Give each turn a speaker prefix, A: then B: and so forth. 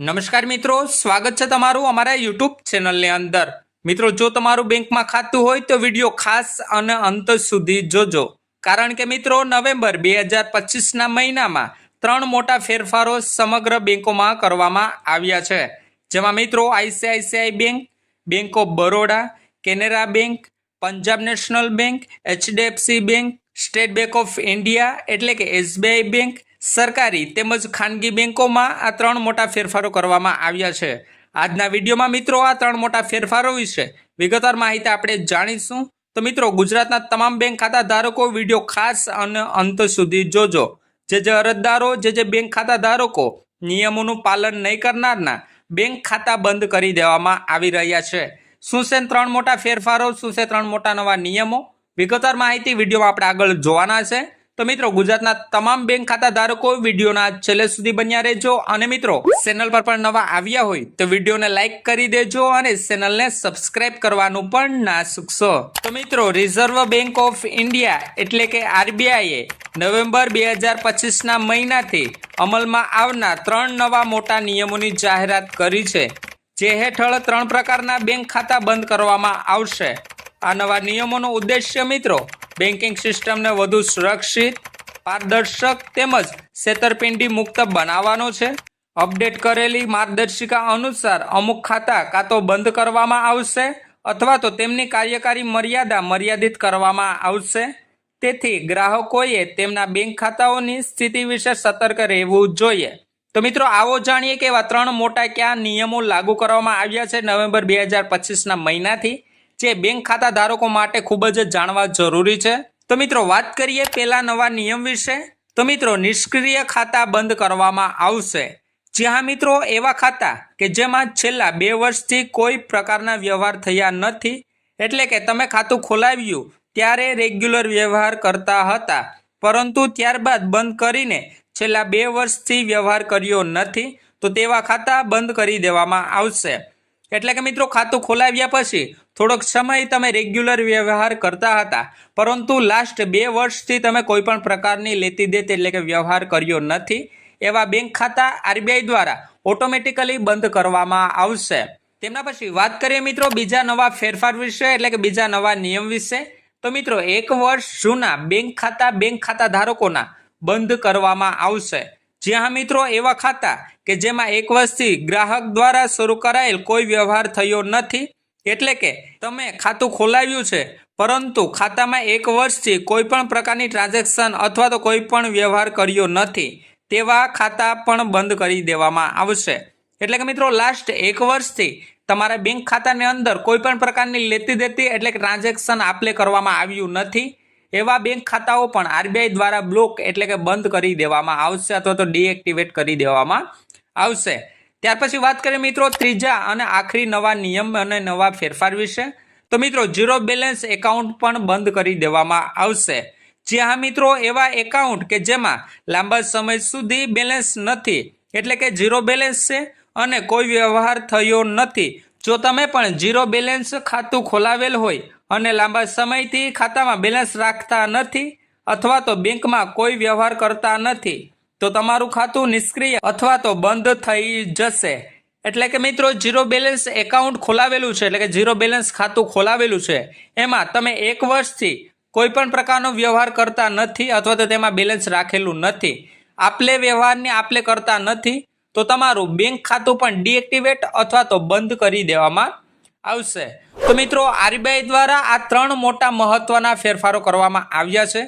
A: નમસ્કાર મિત્રો, સ્વાગત છે તમારું અમારા યુટ્યુબ ચેનલની અંદર. મિત્રો, જો તમારું બેંકમાં ખાતું હોય તો વીડિયો ખાસ અને અંત સુધી જોજો. કારણ કે મિત્રો, નવેમ્બર બે હજાર પચીસના મહિનામાં ત્રણ મોટા ફેરફારો સમગ્ર બેંકોમાં કરવામાં આવ્યા છે. જેમાં મિત્રો, ICICI bank bank of Baroda, Canara bank, Punjab national bank, HDFC bank, state bank of India, એટલે કે એસબીઆઈ બેંક સરકારી તેમજ ખાનગી બેંકોમાં આ ત્રણ મોટા ફેરફારો કરવામાં આવ્યા છે. આજના વિડીયોમાં મિત્રો આ ત્રણ મોટા ફેરફારો વિશે વિગતવાર માહિતી આપણે જાણીશું. તો મિત્રો, ગુજરાતના તમામ બેંક ખાતા ધારકો વીડિયો ખાસ અને અંત સુધી જોજો. જે જે અરજદારો, જે જે બેંક ખાતા ધારકો નિયમોનું પાલન નહીં કરનારના બેંક ખાતા બંધ કરી દેવામાં આવી રહ્યા છે. શું છે ત્રણ મોટા ફેરફારો? શું છે ત્રણ મોટા નવા નિયમો? વિગતવાર માહિતી વિડીયોમાં આપણે આગળ જોવાના છે. તો મિત્રો, ગુજરાતના તમામ બેંક ખાતા ધારકો વિડીયોના છેલ્લે સુધી બન્યા રહેજો. અને મિત્રો ચેનલ પર પણ નવા આવ્યા હોય તો વિડીયોને લાઈક કરી દેજો અને ચેનલને સબસ્ક્રાઇબ કરવાનું પણ ના ચૂકશો તો મિત્રો રિઝર્વ બેંક ઓફ ઇન્ડિયા એટલે કે આરબીઆઈએ નવેમ્બર બે હજાર પચીસના મહિનાથી અમલમાં આવનાર ત્રણ નવા મોટા નિયમોની જાહેરાત કરી છે, જે હેઠળ ત્રણ પ્રકારના બેંક ખાતા બંધ કરવામાં આવશે. આ નવા નિયમોનો ઉદ્દેશ્ય, મિત્રો બેન્કિંગ સિસ્ટમને વધુ સુરક્ષિત, પારદર્શક તેમજ છેતરપિંડી મુક્ત બનાવવાનો છે. અપડેટ કરેલી માર્ગદર્શિકા અનુસાર અમુક ખાતા કાં તો બંધ કરવામાં આવશે અથવા તો તેમની કાર્યકારી મર્યાદા મર્યાદિત કરવામાં આવશે. તેથી ગ્રાહકોએ તેમના બેંક ખાતાઓની સ્થિતિ વિશે સતર્ક રહેવું જોઈએ. તો મિત્રો, આવો જાણીએ કે એવા ત્રણ મોટા કયા નિયમો લાગુ કરવામાં આવ્યા છે નવેમ્બર બે હજાર પચીસના મહિનાથી. જે બેંક ખાતા ધારકો માટે ખૂબ જ જાણવા જરૂરી છે. તો મિત્રો, વાત કરીએ પેલા નવા નિયમ વિશે. તો મિત્રો, નિષ્ક્રિય ખાતા બંધ કરવામાં આવશે. જ્યાં મિત્રો, એવા ખાતા કે જેમાં છેલ્લા બે વર્ષથી કોઈ પ્રકારના વ્યવહાર થયા નથી. એટલે કે તમે ખાતું ખોલાવ્યું ત્યારે રેગ્યુલર વ્યવહાર કરતા હતા. પરંતુ ત્યારબાદ બંધ કરીને છેલ્લા બે વર્ષથી વ્યવહાર કર્યો નથી. તો તેવા ખાતા બંધ કરી દેવામાં આવશે. એટલે કે મિત્રો, ખાતું ખોલાવ્યા પછી થોડોક સમય તમે રેગ્યુલર વ્યવહાર કરતા હતા. પરંતુ લાસ્ટ બે વર્ષથી તમે કોઈ પણ પ્રકારની લેતી દેતી એટલે કે વ્યવહાર કર્યો નથી. એવા બેંક ખાતા આરબીઆઈ દ્વારા ઓટોમેટિકલી બંધ કરવામાં આવશે. તેમના પછી વાત કરીએ મિત્રો, બીજા નવા ફેરફાર વિશે એટલે કે બીજા નવા નિયમ વિશે. તો મિત્રો, એક વર્ષ જૂના બેંક ખાતા બેંક ખાતા ધારકોના બંધ કરવામાં આવશે. જ્યાં મિત્રો એવા ખાતા કે જેમાં એક વર્ષથી ગ્રાહક દ્વારા શરૂ કરાયેલ કોઈ વ્યવહાર થયો નથી, એટલે કે તમે ખાતું ખોલાવ્યું છે, પરંતુ ખાતામાં એક વર્ષથી કોઈ પણ પ્રકારની ટ્રાન્ઝેક્શન અથવા તો કોઈ પણ વ્યવહાર કર્યો નથી, તેવા ખાતા પણ બંધ કરી દેવામાં આવશે. એટલે કે મિત્રો લાસ્ટ એક વર્ષથી તમારા બેંક ખાતાની અંદર કોઈ પણ પ્રકારની લેતી દેતી એટલે કે ટ્રાન્ઝેક્શન આપલે કરવામાં આવ્યું નથી એવા બેંક ખાતાઓ પણ આરબીઆઈ દ્વારા બ્લોક એટલે કે બંધ કરી દેવામાં આવશે અથવા તો ડીએક્ટિવેટ કરી દેવામાં આવશે. ત્યાર પછી વાત કરીએ મિત્રો ત્રીજા અને આખરી નવા નિયમ અને નવા ફેરફાર વિશે. તો મિત્રો ઝીરો બેલેન્સ એકાઉન્ટ પણ બંધ કરી દેવામાં આવશે. જે હા મિત્રો, એવા એકાઉન્ટ કે જેમાં લાંબા સમય સુધી બેલેન્સ નથી, એટલે કે ઝીરો બેલેન્સ છે અને કોઈ વ્યવહાર થયો નથી. જો તમે પણ ઝીરો બેલેન્સ ખાતું ખોલાવેલ હોય અને લાંબા સમયથી ખાતામાં બેલેન્સ રાખતા નથી અથવા તો બેંકમાં કોઈ વ્યવહાર કરતા નથી, તો તમારું ખાતું નિષ્ક્રિય અથવા તો બંધ થઈ જશે. એટલે કે મિત્રો, ઝીરો બેલેન્સ એકાઉન્ટ ખોલાવેલું છે, એટલે કે ઝીરો બેલેન્સ ખાતું ખોલાવેલું છે, એમાં તમે એક વર્ષથી કોઈ પણ પ્રકારનો વ્યવહાર કરતા નથી અથવા તો તેમાં બેલેન્સ રાખેલું નથી. આપલે વ્યવહારની આપલે કરતા નથી, તો તમારું બેંક ખાતું પણ ડીએક્ટિવેટ અથવા તો બંધ કરી દેવામાં આવશે. તો મિત્રો આરબીઆઈ દ્વારા આ ત્રણ મોટા મહત્વના ફેરફારો કરવામાં આવ્યા છે.